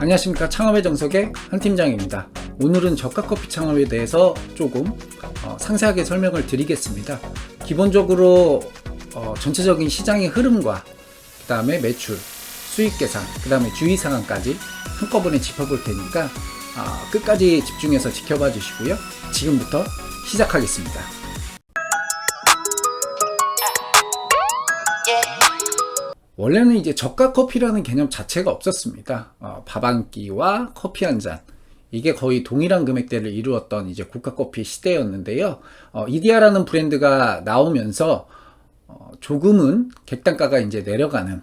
안녕하십니까 창업의 정석의 한 팀장입니다. 오늘은 저가 커피 창업에 대해서 조금 어, 상세하게 설명을 드리겠습니다. 기본적으로 어, 전체적인 시장의 흐름과 그 다음에 매출, 수익 계산, 그 다음에 주의 상황까지 한꺼번에 짚어볼 테니까 아, 끝까지 집중해서 지켜봐 주시고요. 지금부터 시작하겠습니다. 원래는 이제 저가 커피라는 개념 자체가 없었습니다. 어, 밥한 끼와 커피 한 잔. 이게 거의 동일한 금액대를 이루었던 이제 고가 커피 시대였는데요. 어, 이디아라는 브랜드가 나오면서 어, 조금은 객단가가 이제 내려가는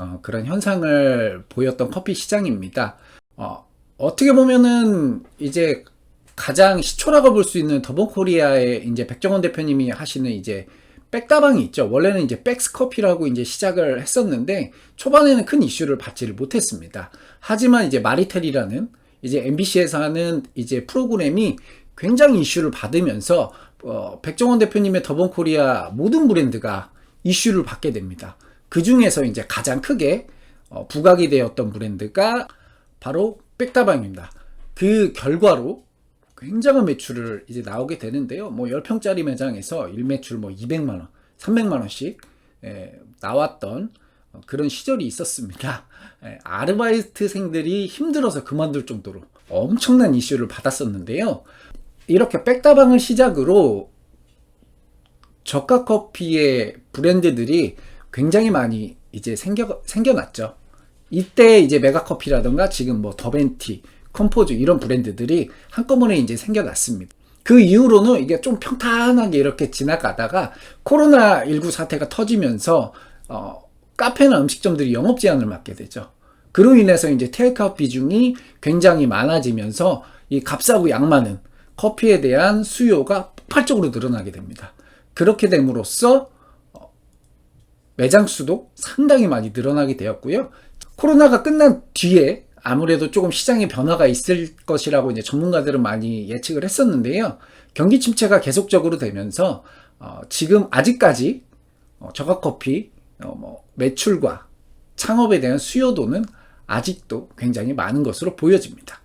어, 그런 현상을 보였던 커피 시장입니다. 어, 어떻게 보면은 이제 가장 시초라고 볼 수 있는 더본 코리아의 이제 백정원 대표님이 하시는 이제 백다방이 있죠. 원래는 이제 백스커피라고 이제 시작을 했었는데 초반에는 큰 이슈를 받지를 못했습니다. 하지만 이제 마리텔이라는 이제 MBC에서 하는 이제 프로그램이 굉장히 이슈를 받으면서 어, 백종원 대표님의 더본 코리아 모든 브랜드가 이슈를 받게 됩니다. 그 중에서 이제 가장 크게 어, 부각이 되었던 브랜드가 바로 백다방입니다. 그 결과로 굉장한 매출을 이제 나오게 되는데요. 뭐 10평짜리 매장에서 일매출 뭐 200만 원, 300만 원씩 예, 나왔던 어, 그런 시절이 있었습니다. 예, 아르바이트생들이 힘들어서 그만둘 정도로 엄청난 이슈를 받았었는데요. 이렇게 백다방을 시작으로 저가 커피의 브랜드들이 굉장히 많이 이제 생겨, 생겨났죠. 이때 이제 메가커피라던가 지금 뭐 더벤티, 컴포즈 이런 브랜드들이 한꺼번에 이제 생겨났습니다. 그 이후로는 이게 좀 평탄하게 이렇게 지나가다가 코로나19 사태가 터지면서 어, 카페나 음식점들이 영업 제한을 맞게 되죠. 그로 인해서 이제 테이크아웃 비중이 굉장히 많아지면서 이 값싸고 양 많은 커피에 대한 수요가 폭발적으로 늘어나게 됩니다. 그렇게 됨으로써 어, 매장 수도 상당히 많이 늘어나게 되었고요. 코로나가 끝난 뒤에 아무래도 조금 시장의 변화가 있을 것이라고 이제 전문가들은 많이 예측을 했었는데요. 경기 침체가 계속적으로 되면서 어, 지금 아직까지 어, 저가 커피 어, 뭐 매출과 창업에 대한 수요도는 아직도 굉장히 많은 것으로 보여집니다.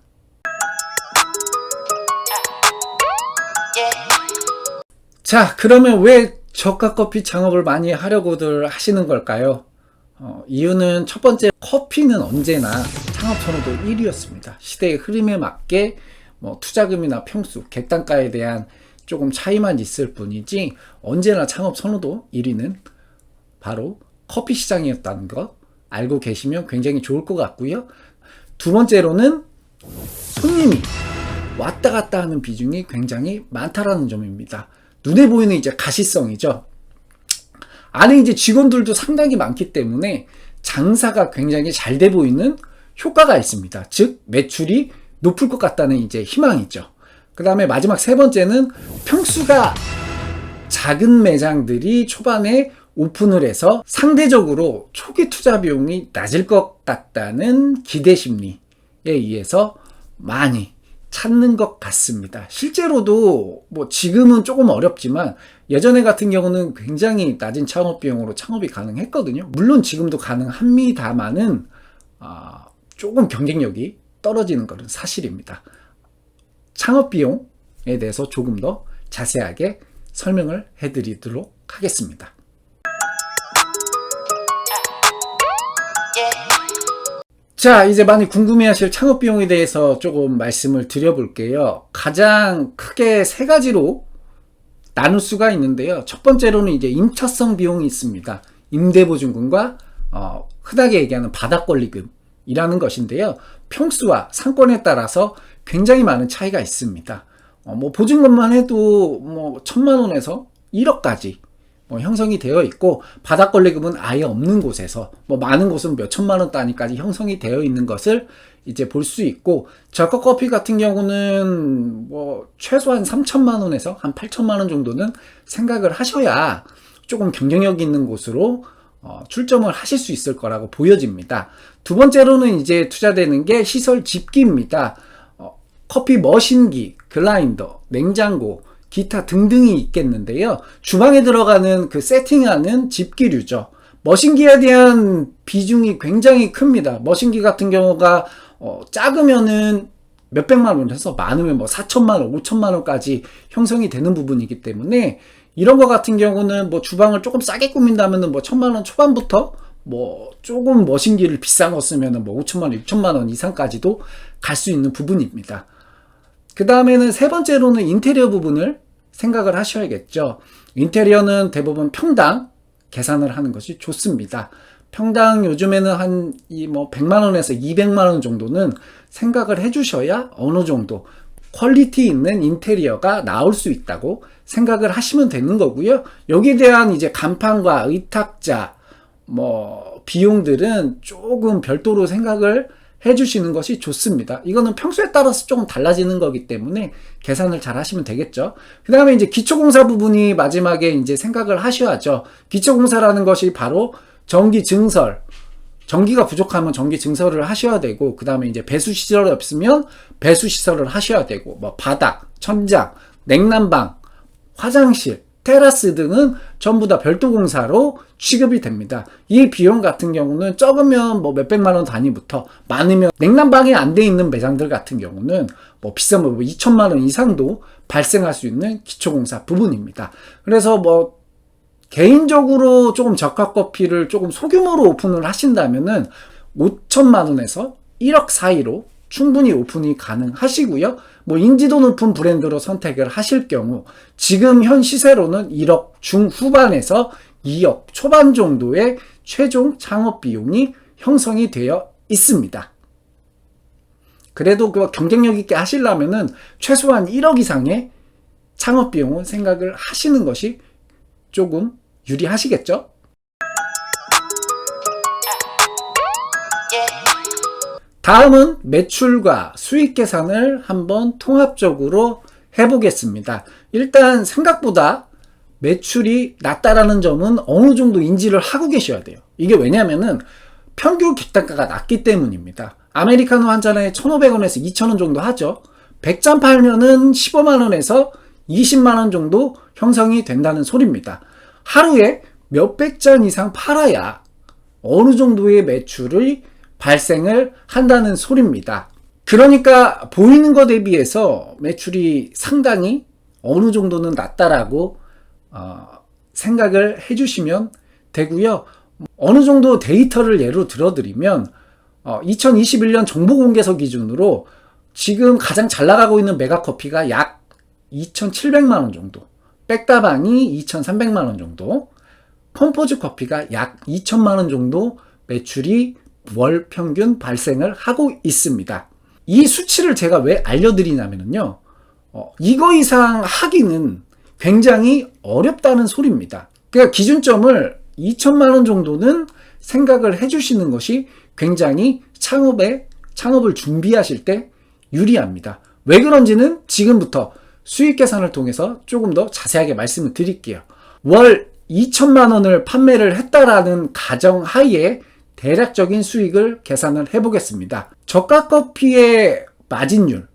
자, 그러면 왜 저가 커피 창업을 많이 하려고들 하시는 걸까요? 어, 이유는 첫 번째 커피는 언제나 창업 선호도 1위였습니다. 시대의 흐름에 맞게 뭐 투자금이나 평수, 객단가에 대한 조금 차이만 있을 뿐이지 언제나 창업 선호도 1위는 바로 커피 시장이었다는 거 알고 계시면 굉장히 좋을 것 같고요. 두 번째로는 손님이 왔다 갔다 하는 비중이 굉장히 많다라는 점입니다. 눈에 보이는 이제 가시성이죠. 안에 이제 직원들도 상당히 많기 때문에 장사가 굉장히 잘 돼 보이는 효과가 있습니다. 즉, 매출이 높을 것 같다는 이제 희망이 있죠. 그 다음에 마지막 세 번째는 평수가 작은 매장들이 초반에 오픈을 해서 상대적으로 초기 투자 비용이 낮을 것 같다는 기대 심리에 의해서 많이 찾는 것 같습니다. 실제로도 뭐 지금은 조금 어렵지만 예전에 같은 경우는 굉장히 낮은 창업 비용으로 창업이 가능했거든요. 물론 지금도 가능합니다만은 아, 조금 경쟁력이 떨어지는 것은 사실입니다. 창업 비용에 대해서 조금 더 자세하게 설명을 해드리도록 하겠습니다. 자, 이제 많이 궁금해하실 창업 비용에 대해서 조금 말씀을 드려볼게요. 가장 크게 세 가지로 나눌 수가 있는데요. 첫 번째로는 이제 임차성 비용이 있습니다. 임대보증금과 어, 흔하게 얘기하는 바닥 권리금 이라는 것인데요. 평수와 상권에 따라서 굉장히 많은 차이가 있습니다. 어, 뭐 보증금만 해도 뭐 천만 원에서 1억까지 뭐 형성이 되어 있고 바닥 권리금은 아예 없는 곳에서 뭐 많은 곳은 몇 천만 원 단위까지 형성이 되어 있는 것을 이제 볼 수 있고 저가 커피 같은 경우는 뭐 최소한 3천만 원에서 한 8천만 원 정도는 생각을 하셔야 조금 경쟁력 있는 곳으로 어, 출점을 하실 수 있을 거라고 보여집니다. 두 번째로는 이제 투자되는 게 시설 집기입니다. 어, 커피 머신기, 글라인더, 냉장고, 기타 등등이 있겠는데요. 주방에 들어가는 그 세팅하는 집기류죠. 머신기에 대한 비중이 굉장히 큽니다. 머신기 같은 경우가 어, 작으면은 몇백만 원에서 많으면 뭐 4천만 원, 5천만 원까지 형성이 되는 부분이기 때문에 이런 거 같은 경우는 뭐 주방을 조금 싸게 꾸민다면은 뭐 천만 원 초반부터 뭐 조금 머신기를 비싼 거 쓰면은 뭐 5천만 원, 6천만 원 이상까지도 갈 수 있는 부분입니다. 그 다음에는 세 번째로는 인테리어 부분을 생각을 하셔야겠죠. 인테리어는 대부분 평당 계산을 하는 것이 좋습니다. 평당 요즘에는 한 이 뭐 100만 원에서 200만 원 정도는 생각을 해 주셔야 어느 정도 퀄리티 있는 인테리어가 나올 수 있다고 생각을 하시면 되는 거고요. 여기에 대한 이제 간판과 의탁자 뭐 비용들은 조금 별도로 생각을 해주시는 것이 좋습니다. 이거는 평소에 따라서 조금 달라지는 거기 때문에 계산을 잘 하시면 되겠죠. 그 다음에 이제 기초공사 부분이 마지막에 이제 생각을 하셔야죠. 기초공사라는 것이 바로 전기 증설, 전기가 부족하면 전기 증설을 하셔야 되고, 그 다음에 이제 배수 시설이 없으면 배수 시설을 하셔야 되고, 뭐 바닥, 천장, 냉난방, 화장실, 테라스 등은 전부 다 별도 공사로 취급이 됩니다. 이 비용 같은 경우는 적으면 뭐 몇백만 원 단위부터 많으면 냉난방이 안 돼 있는 매장들 같은 경우는 뭐 비싸면 뭐 2천만 원 이상도 발생할 수 있는 기초공사 부분입니다. 그래서 뭐 개인적으로 조금 저가 커피를 조금 소규모로 오픈을 하신다면은 5천만 원에서 1억 사이로 충분히 오픈이 가능하시고요. 뭐 인지도 높은 브랜드로 선택을 하실 경우 지금 현 시세로는 1억 중후반에서 2억 초반 정도의 최종 창업 비용이 형성이 되어 있습니다. 그래도 그 경쟁력 있게 하시려면은 최소한 1억 이상의 창업 비용은 생각을 하시는 것이 조금 유리하시겠죠? 다음은 매출과 수익 계산을 한번 통합적으로 해보겠습니다. 일단 생각보다 매출이 낮다라는 점은 어느 정도 인지를 하고 계셔야 돼요. 이게 왜냐면은 평균 객단가가 낮기 때문입니다. 아메리카노 한 잔에 1,500원에서 2,000원 정도 하죠. 100잔 팔면은 15만원에서 20만원 정도 형성이 된다는 소리입니다. 하루에 몇백 잔 이상 팔아야 어느 정도의 매출이 발생을 한다는 소리입니다. 그러니까 보이는 것에 비해서 매출이 상당히 어느 정도는 낮다라고 어, 생각을 해주시면 되고요. 어느 정도 데이터를 예로 들어드리면 어, 2021년 정보공개서 기준으로 지금 가장 잘 나가고 있는 메가커피가 약 2,700만 원 정도, 백다방이 2,300만 원 정도, 컴포즈 커피가 약 2천만 원 정도 매출이 월 평균 발생을 하고 있습니다. 이 수치를 제가 왜 알려드리냐면요. 어, 이거 이상 하기는 굉장히 어렵다는 소리입니다. 그러니까 기준점을 2천만 원 정도는 생각을 해주시는 것이 굉장히 창업에 창업을 준비하실 때 유리합니다. 왜 그런지는 지금부터 수익 계산을 통해서 조금 더 자세하게 말씀을 드릴게요. 월 2천만 원을 판매를 했다라는 가정 하에 대략적인 수익을 계산을 해보겠습니다. 저가 커피의 마진율,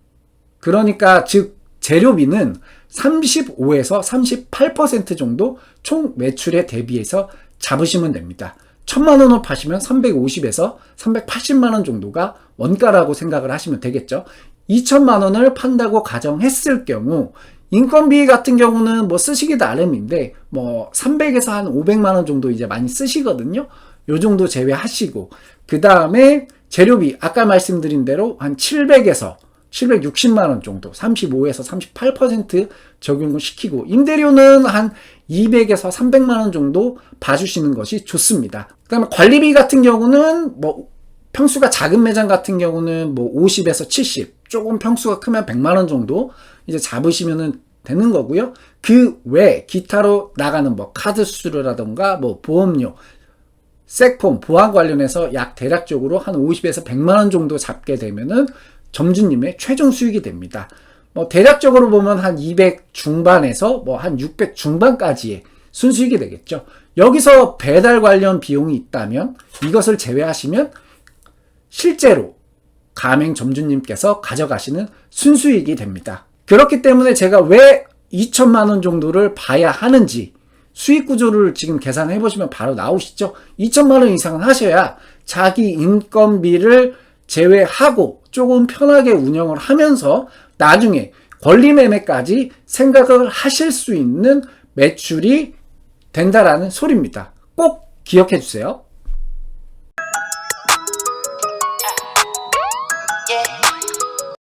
그러니까 즉 재료비는 35에서 38% 정도 총 매출에 대비해서 잡으시면 됩니다. 1000만 원을 파시면 350에서 380만 원 정도가 원가라고 생각을 하시면 되겠죠. 2천만 원을 판다고 가정했을 경우 인건비 같은 경우는 뭐 쓰시기 나름인데 뭐 300에서 한 500만 원 정도 이제 많이 쓰시거든요. 요 정도 제외하시고 그 다음에 재료비 아까 말씀드린 대로 한 700에서 760만 원 정도 35에서 38% 적용을 시키고 임대료는 한 200에서 300만 원 정도 봐주시는 것이 좋습니다. 그다음에 관리비 같은 경우는 뭐 평수가 작은 매장 같은 경우는 뭐 50에서 70 조금 평수가 크면 100만 원 정도 이제 잡으시면은 되는 거고요. 그 외 기타로 나가는 뭐 카드 수수료라던가 뭐 보험료 색폼 보안 관련해서 약 대략적으로 한 50에서 100만 원 정도 잡게 되면은 점주님의 최종 수익이 됩니다. 뭐 대략적으로 보면 한 200 중반에서 뭐 한 600 중반까지의 순수익이 되겠죠. 여기서 배달 관련 비용이 있다면 이것을 제외하시면 실제로 가맹 점주님께서 가져가시는 순수익이 됩니다. 그렇기 때문에 제가 왜 2천만 원 정도를 봐야 하는지 수익 구조를 지금 계산해 보시면 바로 나오시죠. 2천만 원 이상은 하셔야 자기 인건비를 제외하고 조금 편하게 운영을 하면서 나중에 권리 매매까지 생각을 하실 수 있는 매출이 된다라는 소리입니다. 꼭 기억해 주세요.